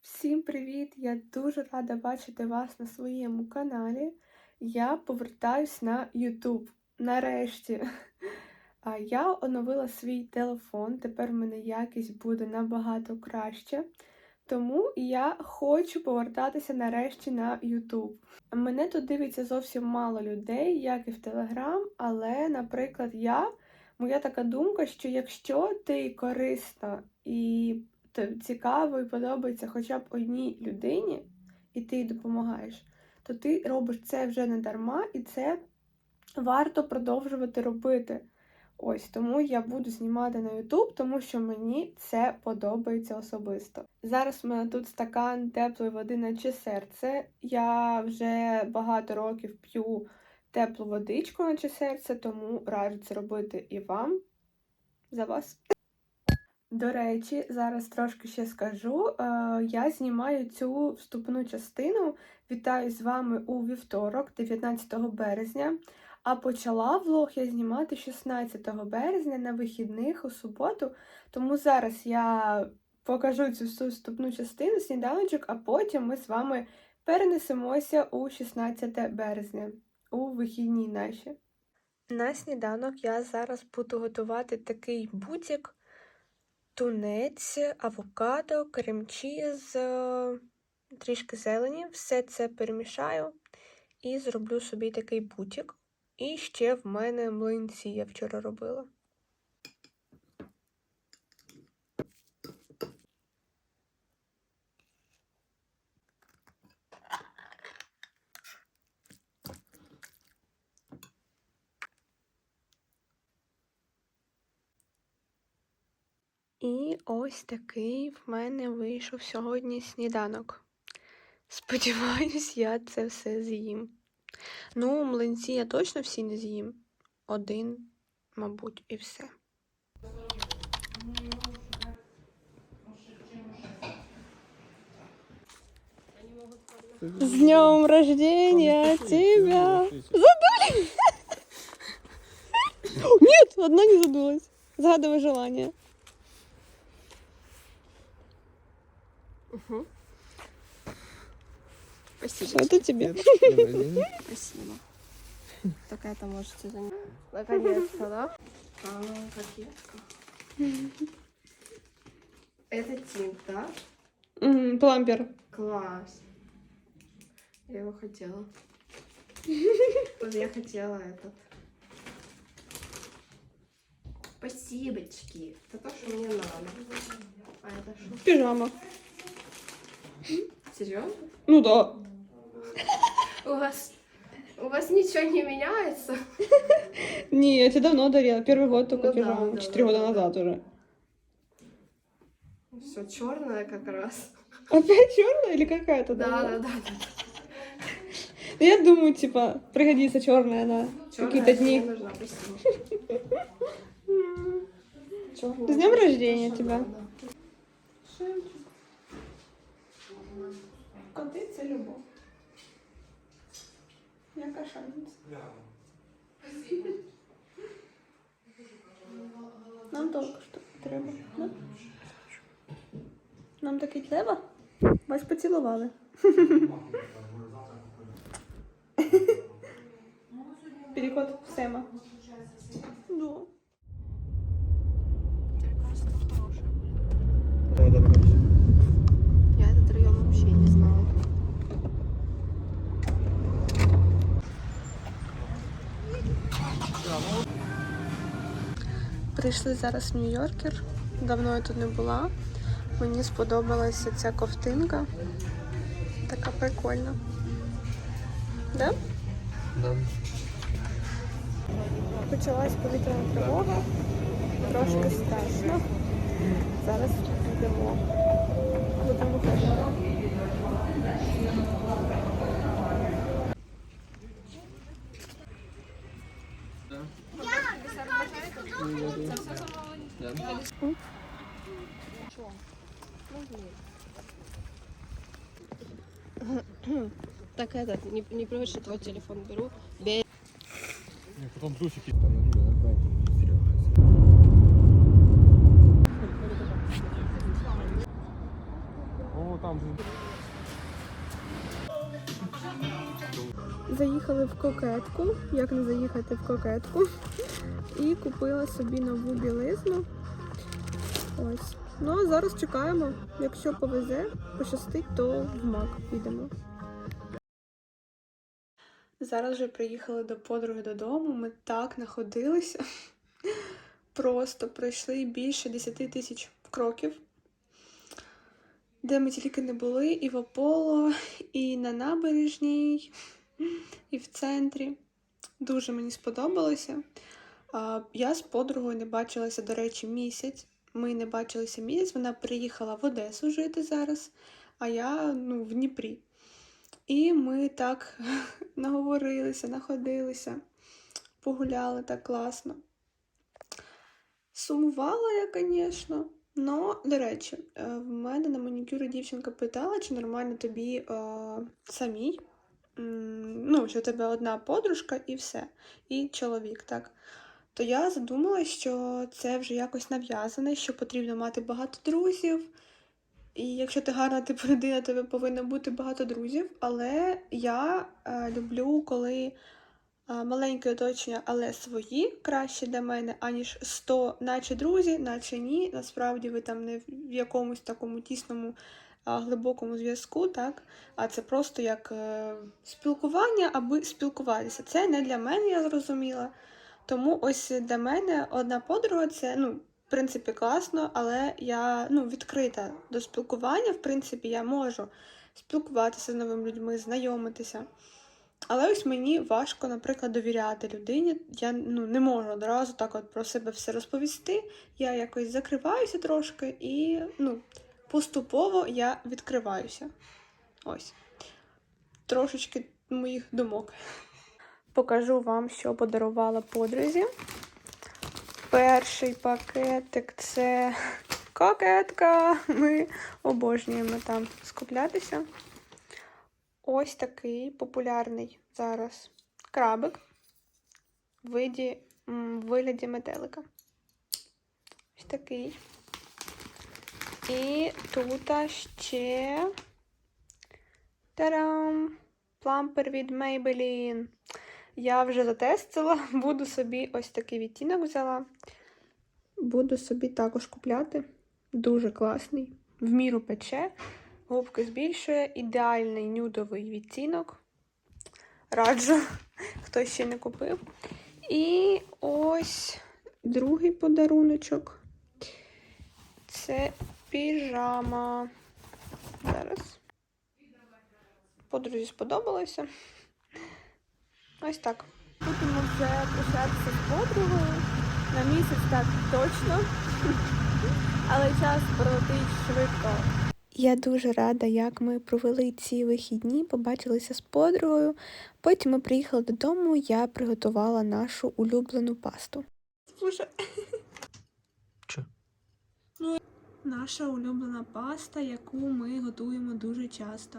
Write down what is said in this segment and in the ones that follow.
Всім привіт! Я дуже рада бачити вас на своєму каналі. Я повертаюсь на YouTube. Нарешті. Я оновила свій телефон. Тепер в мене якість буде набагато краще. Тому я хочу повертатися нарешті на YouTube. Мене тут дивиться зовсім мало людей, як і в Telegram, але, наприклад, я, моя така думка, що якщо ти корисна і цікаво і подобається хоча б одній людині, і ти їй допомагаєш, то ти робиш це вже не дарма, і це варто продовжувати робити. Ось тому я буду знімати на YouTube, тому що мені це подобається особисто. Зараз у мене тут стакан теплої води, наче серце. Я вже багато років п'ю теплу водичку, наче серце, тому раджу це робити і вам. За вас. До речі, зараз трошки ще скажу. Е, Я знімаю цю вступну частину. Вітаю з вами у вівторок, 19 березня. А почала влог я знімати 16 березня на вихідних у суботу. Тому зараз я покажу цю вступну частину сніданочок, а потім ми з вами перенесемося у 16 березня у вихідні наші. На сніданок я зараз буду готувати такий бутік тунець, авокадо, крем-чіз, е, трішки зелені. Все це перемішаю і зроблю собі такий бутік. І ще в мене млинці я вчора робила. І ось такий в мене вийшов сьогодні сніданок. Сподіваюсь, я це все з'їм. Ну, млинці я точно всі не з'їм. Один, мабуть, і все. С днем рождения тебя! Задули! Нет, одна не задулась. Загадывай желание. Спасибо. Это тебе? Спасибо. Так это можете занимать. Наконец-то, да? А, пакетка. Это тинт, да? М, Плампер. Класс. Я его хотела. Вот я хотела этот. Спасибочки. Это то, что мне надо. А это что? Пижама. Серьезно? Ну да. У вас... У вас ничего не меняется? Не, я тебе давно дарила. Первый год только Ну да, пижаму. да, Четыре да, года да. назад уже. Все черное как раз. Опять черная или какая-то? Да, была? да, да. Ну, Я думаю, типа, пригодится черная на какие-то дни. С днем рождения тебя. Коти це любов. Я кошельниця. Нам только що треба. Нам таки треба? Вас поцілували. Переход в Сема. Да. Я этот район вообще не знала. Прийшли зараз в Нью-Йоркер. Давно я тут не була. Мені сподобалася ця ковтинка. Така прикольна. Да? Да. Почалась повітряна тривога. Трошки страшно. Зараз йдемо. Будемо виходити. Так, этот, не, не привычно твой телефон беру. Бей. Потом трусики там, О, там Заїхали в кокетку. Як не заїхати в кокетку? І купила собі нову білизну. Ось. Ну а зараз чекаємо. Якщо повезе, пощастить, то в мак підемо. Зараз вже приїхали до подруги додому. Ми так находилися. Просто пройшли більше 10 тисяч кроків, де ми тільки не були, і в Аполло, і на набережній, і в центрі. Дуже мені сподобалося. Я з подругою не бачилася, до речі, місяць. Ми не бачилися місяць. Вона приїхала в Одесу жити зараз, а я ну, в Дніпрі. І ми так наговорилися, находилися, погуляли так класно. Сумувала я, звісно. Но, до речі, е, в мене на манікюрі дівчинка питала, чи нормально тобі е, самій. Ну, що в тебе одна подружка і все, і чоловік, так. То я задумала, що це вже якось нав'язане, що потрібно мати багато друзів. І якщо ти гарна типу людина, тебе повинно бути багато друзів. Але я е, люблю, коли е, маленьке оточення, але свої краще для мене, аніж 100, наче друзі, наче ні. Насправді ви там не в якомусь такому тісному, глибокому зв'язку, так? А це просто як е, спілкування, аби спілкуватися. Це не для мене, я зрозуміла. Тому ось для мене одна подруга це, ну, в принципі, класно, але я ну, відкрита до спілкування. В принципі, я можу спілкуватися з новими людьми, знайомитися. Але ось мені важко, наприклад, довіряти людині. Я ну, не можу одразу так от про себе все розповісти. Я якось закриваюся трошки і ну, поступово я відкриваюся. Ось. Трошечки моїх думок. Покажу вам, що подарувала подрузі. Перший пакетик це кокетка. Ми обожнюємо там скуплятися. Ось такий популярний зараз крабик в виді, в вигляді метелика. Ось такий. І тут ще тарам! Плампер від Maybelline. Я вже затестила, буду собі ось такий відтінок взяла. Буду собі також купляти. Дуже класний. В міру пече, губки збільшує, ідеальний нюдовий відтінок. Раджу, хто ще не купив. І ось другий подаруночок. Це піжама. Зараз. Подрузі сподобалося. Ось так. Будемо вже прощатися з подругою. На місяць так точно. Але час пролетить швидко. Я дуже рада, як ми провели ці вихідні, побачилися з подругою. Потім ми приїхали додому, я приготувала нашу улюблену пасту. Слушай. Чо? Наша улюблена паста, яку ми готуємо дуже часто.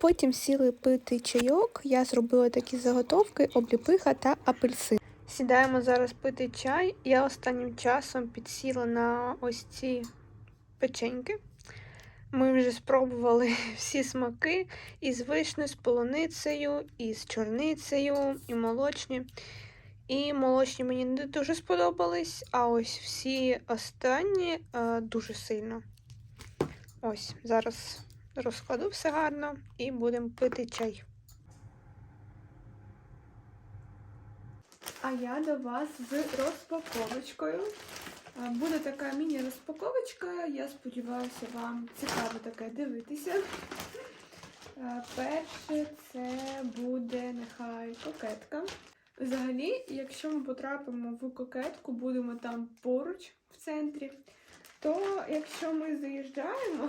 Потім сіли пити чайок. Я зробила такі заготовки, обліпиха та апельсин. Сідаємо зараз пити чай. Я останнім часом підсіла на ось ці печеньки. Ми вже спробували всі смаки із вишнею, з полуницею, і з чорницею, і молочні. І молочні мені не дуже сподобались, а ось всі останні е, дуже сильно. Ось, зараз розкладу все гарно і будемо пити чай. А я до вас з розпаковочкою. Буде така міні-розпаковочка. Я сподіваюся, вам цікаво таке дивитися. Перше це буде нехай кокетка. Взагалі, якщо ми потрапимо в кокетку, будемо там поруч в центрі, то якщо ми заїжджаємо,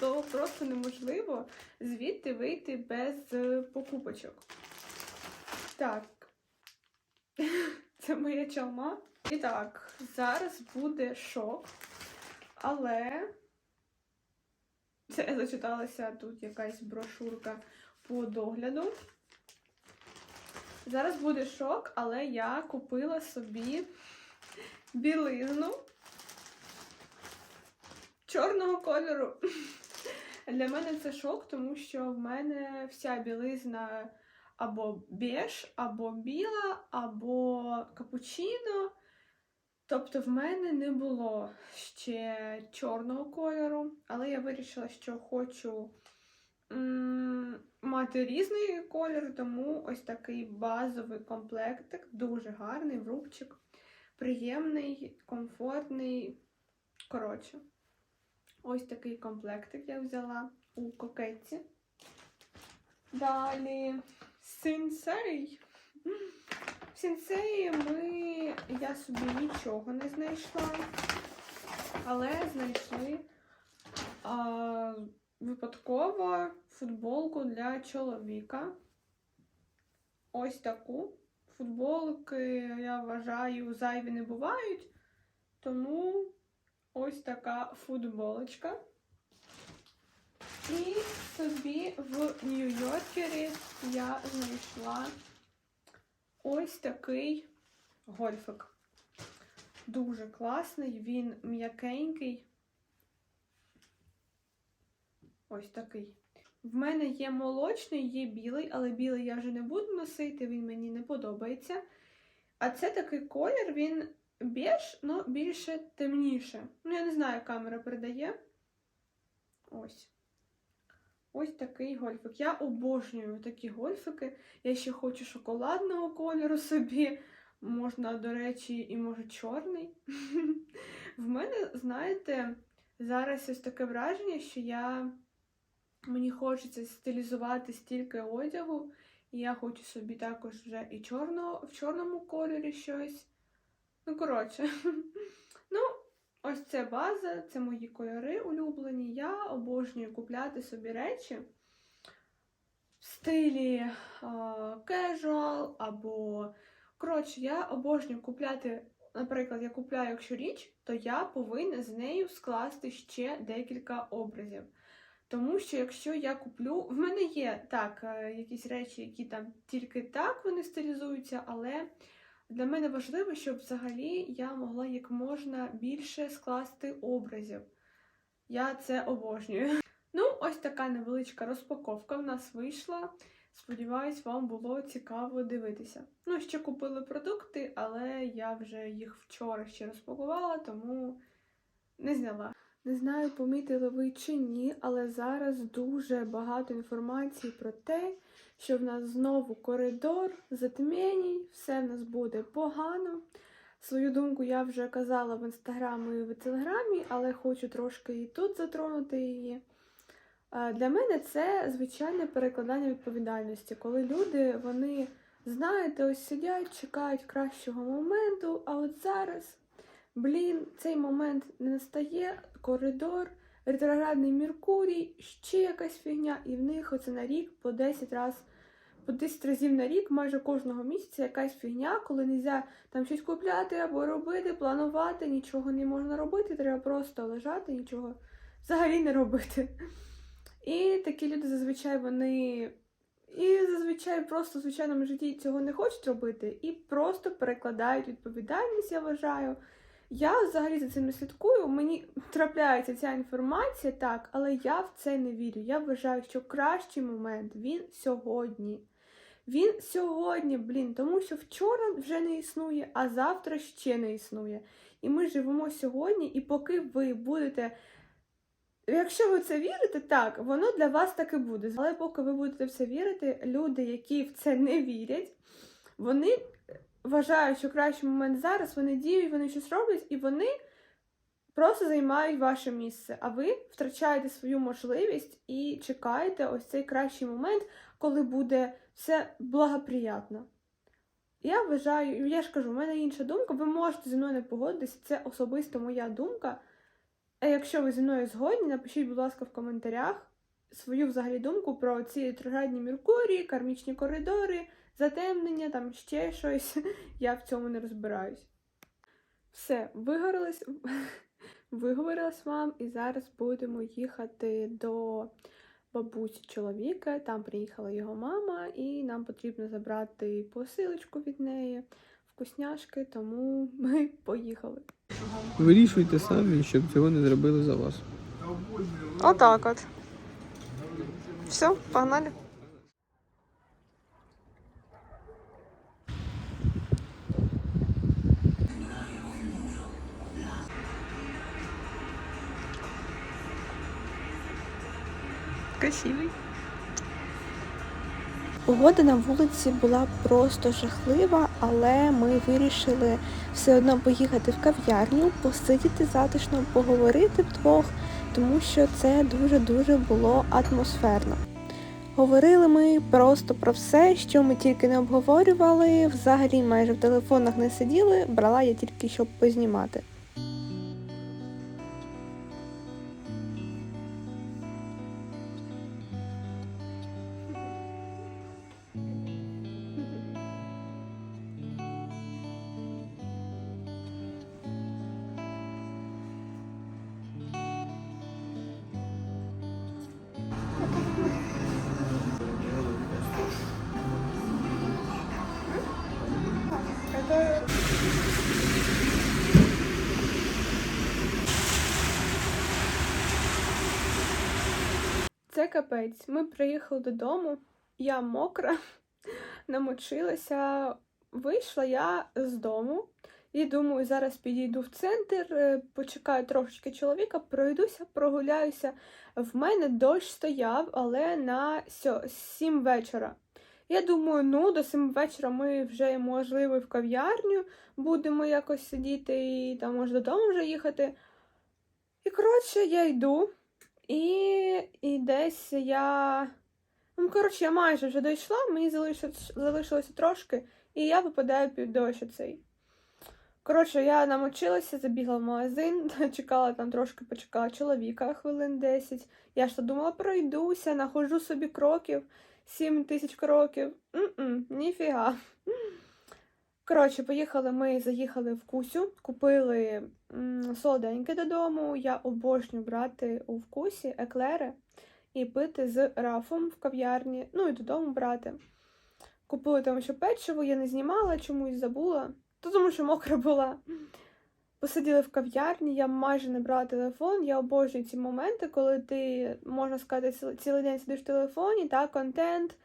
то просто неможливо звідти вийти без е, покупочок. Так, це моя чалма. І так, зараз буде шок, але це я зачиталася тут якась брошурка по догляду. Зараз буде шок, але я купила собі білизну чорного кольору. Для мене це шок, тому що в мене вся білизна або беж, або біла, або капучино. Тобто в мене не було ще чорного кольору, але я вирішила, що хочу мати різний колір, тому ось такий базовий комплектик, дуже гарний, в рубчик, приємний, комфортний. Коротше, ось такий комплектик я взяла у кокетці. Далі сенсей. В сенсеї ми я собі нічого не знайшла, але знайшли а, випадково футболку для чоловіка. Ось таку. Футболки, я вважаю, зайві не бувають. Тому ось така футболочка. І собі в Нью-Йоркері я знайшла ось такий гольфик. Дуже класний, він м'якенький. Ось такий. В мене є молочний, є білий, але білий я вже не буду носити, він мені не подобається. А це такий колір, він беж, але більше темніше. Ну, я не знаю, камера передає. Ось. Ось такий гольфик. Я обожнюю такі гольфики. Я ще хочу шоколадного кольору собі. Можна, до речі, і може чорний. В мене, знаєте, зараз ось таке враження, що я мені хочеться стилізувати стільки одягу, і я хочу собі також вже і чорного, в чорному кольорі щось. Ну, коротше, ну, ось це база, це мої кольори улюблені. Я обожнюю купляти собі речі в стилі кежуал або. Коротше, я обожнюю купляти, наприклад, я купляю якщо річ, то я повинна з нею скласти ще декілька образів. Тому що якщо я куплю, в мене є так, е, якісь речі, які там тільки так вони стилізуються, але для мене важливо, щоб взагалі я могла як можна більше скласти образів. Я це обожнюю. Ну, ось така невеличка розпаковка в нас вийшла. Сподіваюсь, вам було цікаво дивитися. Ну, ще купили продукти, але я вже їх вчора ще розпакувала, тому не зняла. Не знаю, помітили ви чи ні, але зараз дуже багато інформації про те, що в нас знову коридор, затмінь, все в нас буде погано. Свою думку я вже казала в інстаграмі і в телеграмі, але хочу трошки і тут затронути її. Е, Для мене це звичайне перекладання відповідальності, коли люди, вони, знаєте, ось сидять, чекають кращого моменту, а от зараз, блін, цей момент не настає, коридор, ретроградний Меркурій, ще якась фігня, і в них оце на рік по 10 разів. По 10 разів на рік, майже кожного місяця якась фігня, коли не можна там щось купляти або робити, планувати, нічого не можна робити, треба просто лежати, нічого взагалі не робити. І такі люди зазвичай вони і зазвичай просто в звичайному житті цього не хочуть робити, і просто перекладають відповідальність, я вважаю. Я взагалі за цим не слідкую. Мені трапляється ця інформація, так, але я в це не вірю. Я вважаю, що кращий момент він сьогодні. Він сьогодні, блін, тому що вчора вже не існує, а завтра ще не існує. І ми живемо сьогодні, і поки ви будете. Якщо ви це вірите, так, воно для вас так і буде. Але поки ви будете в це вірити, люди, які в це не вірять, вони вважають, що кращий момент зараз, вони діють, вони щось роблять, і вони просто займають ваше місце. А ви втрачаєте свою можливість і чекаєте ось цей кращий момент, коли буде все благоприятно. Я вважаю, я ж кажу, в мене інша думка, ви можете зі мною не погодитися, це особисто моя думка. А якщо ви зі мною згодні, напишіть, будь ласка, в коментарях свою взагалі думку про ці ретроградні Меркурії, кармічні коридори, затемнення, там ще щось. Я в цьому не розбираюсь. Все, вигорілась, виговорилась вам, і зараз будемо їхати до бабусі чоловіка. Там приїхала його мама, і нам потрібно забрати посилочку від неї, вкусняшки, тому ми поїхали. Вирішуйте самі, щоб цього не зробили за вас. Отак от. Все, погнали. Погода на вулиці була просто жахлива, але ми вирішили все одно поїхати в кав'ярню, посидіти затишно, поговорити вдвох, тому що це дуже-дуже було атмосферно. Говорили ми просто про все, що ми тільки не обговорювали, взагалі майже в телефонах не сиділи, брала я тільки щоб познімати. Це капець. Ми приїхали додому, я мокра, намочилася. Вийшла я з дому і думаю, зараз підійду в центр, е, почекаю трошечки чоловіка, пройдуся, прогуляюся. В мене дощ стояв, але на 7 вечора. Я думаю, ну до 7 вечора ми вже, можливо, в кав'ярню будемо якось сидіти і там може додому вже їхати. І коротше, я йду. І, і десь я. Ну, коротше, я майже вже дійшла, мені залишилось, залишилося трошки, і я попадаю під дощ цей. Коротше, я намочилася, забігла в магазин, чекала там трошки, почекала чоловіка хвилин 10. Я ж то думала, пройдуся, находжу собі кроків, 7 тисяч кроків. М-м, ніфіга. Коротше, поїхали ми, заїхали в Кусю, купили солоденьке додому. Я обожнюю брати у вкусі еклери і пити з рафом в кав'ярні, ну і додому брати. Купили там ще печиво, я не знімала, чомусь забула, то тому що мокра була. Посиділи в кав'ярні, я майже не брала телефон. Я обожнюю ці моменти, коли ти, можна сказати, цілий день сидиш в телефоні, та контент,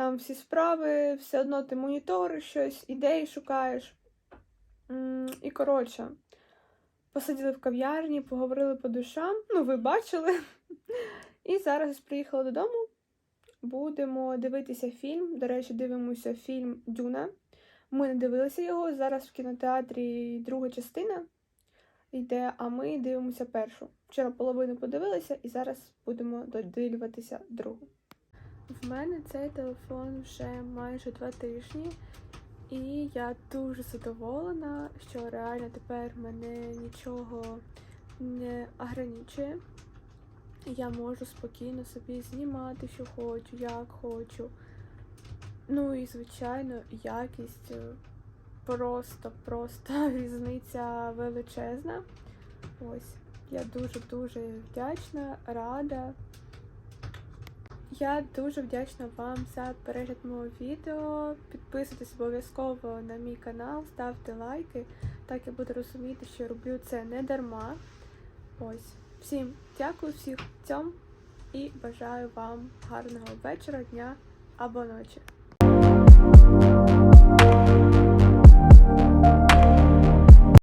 там всі справи, все одно ти моніториш щось, ідеї шукаєш. І коротше, посиділи в кав'ярні, поговорили по душам. Ну, ви бачили. І зараз приїхала додому. Будемо дивитися фільм. До речі, дивимося фільм Дюна. Ми не дивилися його. Зараз в кінотеатрі друга частина йде, а ми дивимося першу. Вчора половину подивилися і зараз будемо додивлюватися другу. В мене цей телефон вже майже два тижні, і я дуже задоволена, що реально тепер мене нічого не ограничує. Я можу спокійно собі знімати, що хочу, як хочу. Ну і, звичайно, якість е, просто, просто різниця величезна. Ось, я дуже-дуже вдячна, рада. Я дуже вдячна вам за перегляд мого відео. Підписуйтесь обов'язково на мій канал, ставте лайки. Так я буду розуміти, що роблю це не дарма. Ось. Всім дякую, всіх цьом і бажаю вам гарного вечора, дня або ночі.